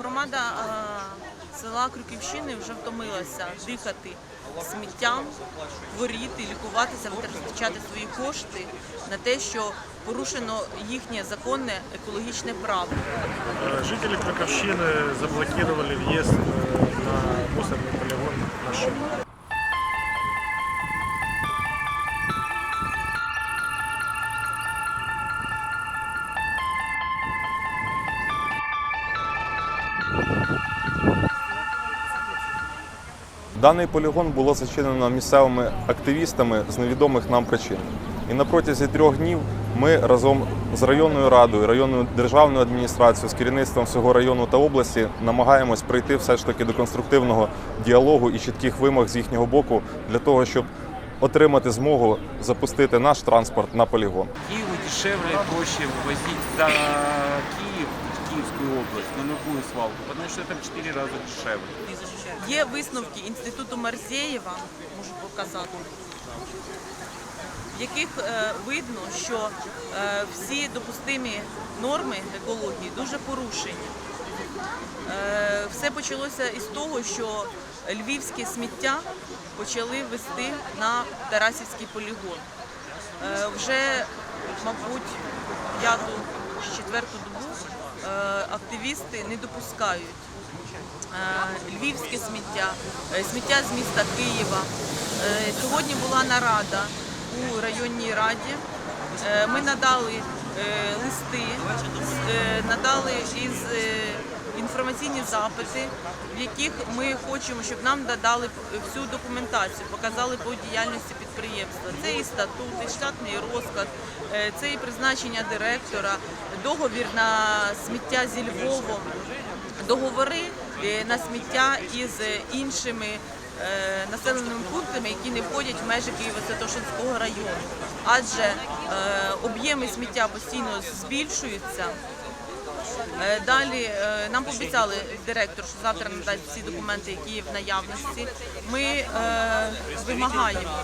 е, села Крюківщини вже втомилася дихати сміттям, хворіти, лікуватися, витрачати свої кошти на те, що порушено їхнє законне екологічне право. Э, Жители Крюковщины заблокировали въезд э, на мусорный полигон машин. Даний полігон було зачинено місцевими активістами з невідомих нам причин. І на протязі трьох днів ми разом з районною радою, районною державною адміністрацією, з керівництвом всього району та області намагаємось прийти все ж таки до конструктивного діалогу і чітких вимог з їхнього боку для того, щоб отримати змогу запустити наш транспорт на полігон. Киеву дешевле, проще возить за Киев, в область, на любую свалку, что это в 4 раза дешевле. Є висновки інституту Марзєєва, можу показати, в яких е, видно, що е, всі допустимі норми екології дуже порушені. Е, все почалося із того, що львівське сміття почали вести на Тарасівський полігон. Вже, мабуть, п'яту чи четверту активісти не допускають е, львівське сміття, е, сміття з міста Києва. Е, Сьогодні була нарада у районній раді. Ми надали листи, надали із інформаційні запити, в яких ми хочемо, щоб нам додали всю документацію, показали по діяльності підприємства. Це і статут, і штатний розклад, е, це і призначення директора, договір на сміття зі Львовом договори е, на сміття із іншими е, населеними пунктами, які не входять в межі Києво-Святошинського району. Адже об'єми сміття постійно збільшуються. Е, Далі е, нам пообіцяли директор, що завтра надасть всі документи, які є в наявності. Ми е, вимагаємо,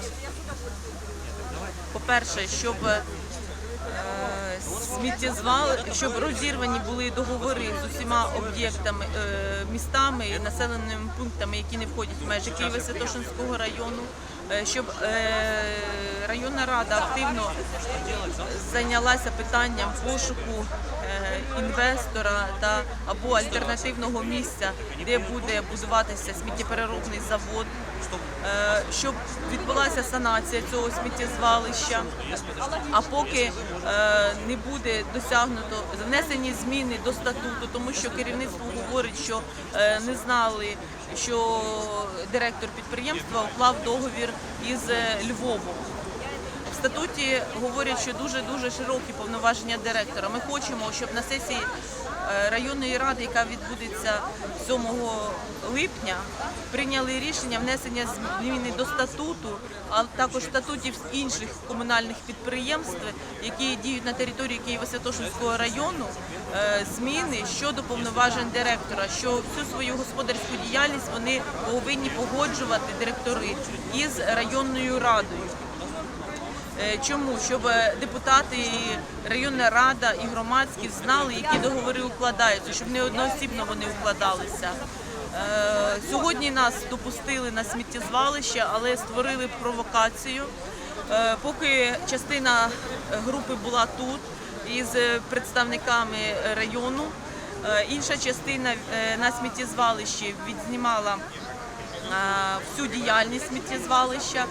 по-перше, щоб е, сміттєзвали, щоб розірвані були договори з усіма об'єктами, містами і населеними пунктами, які не входять в межі Києво-Святошинського району, е, щоб районна рада активно зайнялася питанням пошуку е, інвестора та або альтернативного місця, де буде будуватися сміттєпереробний завод, е, щоб відбулася санація цього сміттєзвалища. А поки е, не буде досягнуто внесені зміни до статуту, тому що керівництво говорить, що не знали, що директор підприємства уклав договір із Львовом. Статуті говорять, що дуже дуже широкі повноваження директора. Ми хочемо, щоб на сесії е, районної ради, яка відбудеться 7 липня, прийняли рішення внесення зміни до статуту, а також статутів інших комунальних підприємств, які діють на території Києво-Святошинського району, е, зміни щодо повноважень директора, що всю свою господарську діяльність вони повинні погоджувати директори із районною радою. Е, Чому? Щоб е, депутати, і районна рада і громадськість знали, які договори укладаються, щоб не одноосібно вони укладалися. Е, Сьогодні нас допустили на сміттєзвалище, але створили провокацію. Поки частина групи була тут із представниками району, інша частина на сміттєзвалищі відзнімала всю діяльність сміттєзвалища.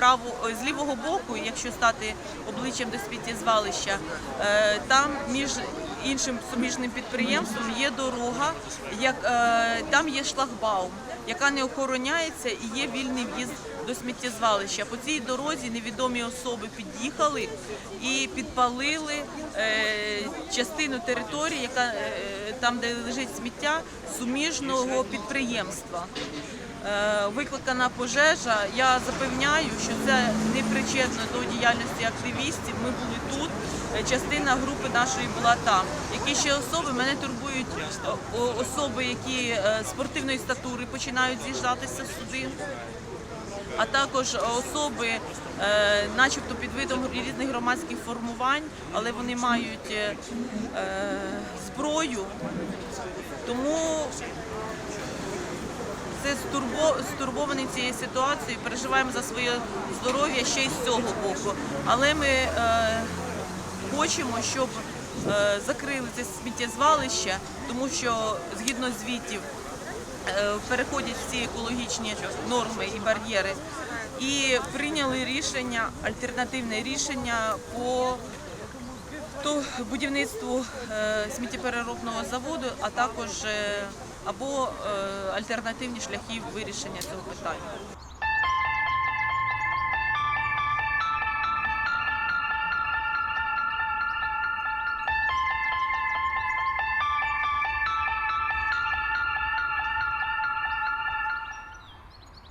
Е, з лівого боку, якщо стати обличчям до сміттєзвалища, е, там між іншим суміжним підприємством є дорога, як е, там є шлагбаум, яка не охороняється і є вільний в'їзд до сміттєзвалища. По цій дорозі невідомі особи під'їхали і підпалили е, частину території, яка там, де лежить сміття, суміжного підприємства. Е, викликана пожежа. Я запевняю, що це не причетно до діяльності активістів. Ми були тут. е, Частина групи нашої була там. Які ще особи мене турбують е, особи, які спортивної статури починають з'їжджатися сюди. а також особи, начебто під видом різних громадських формувань, але вони мають зброю. Тому це стурбо, стурбовані цією ситуацією, переживаємо за своє здоров'я ще й з цього боку. Але ми е, хочемо, щоб е, закрили це сміттєзвалище, тому що згідно звітів е, переходять всі екологічні норми і бар'єри. І прийняли рішення, альтернативне рішення по то будівництву е, сміттєпереробного заводу, а також е, або е, альтернативні шляхи вирішення цього питання.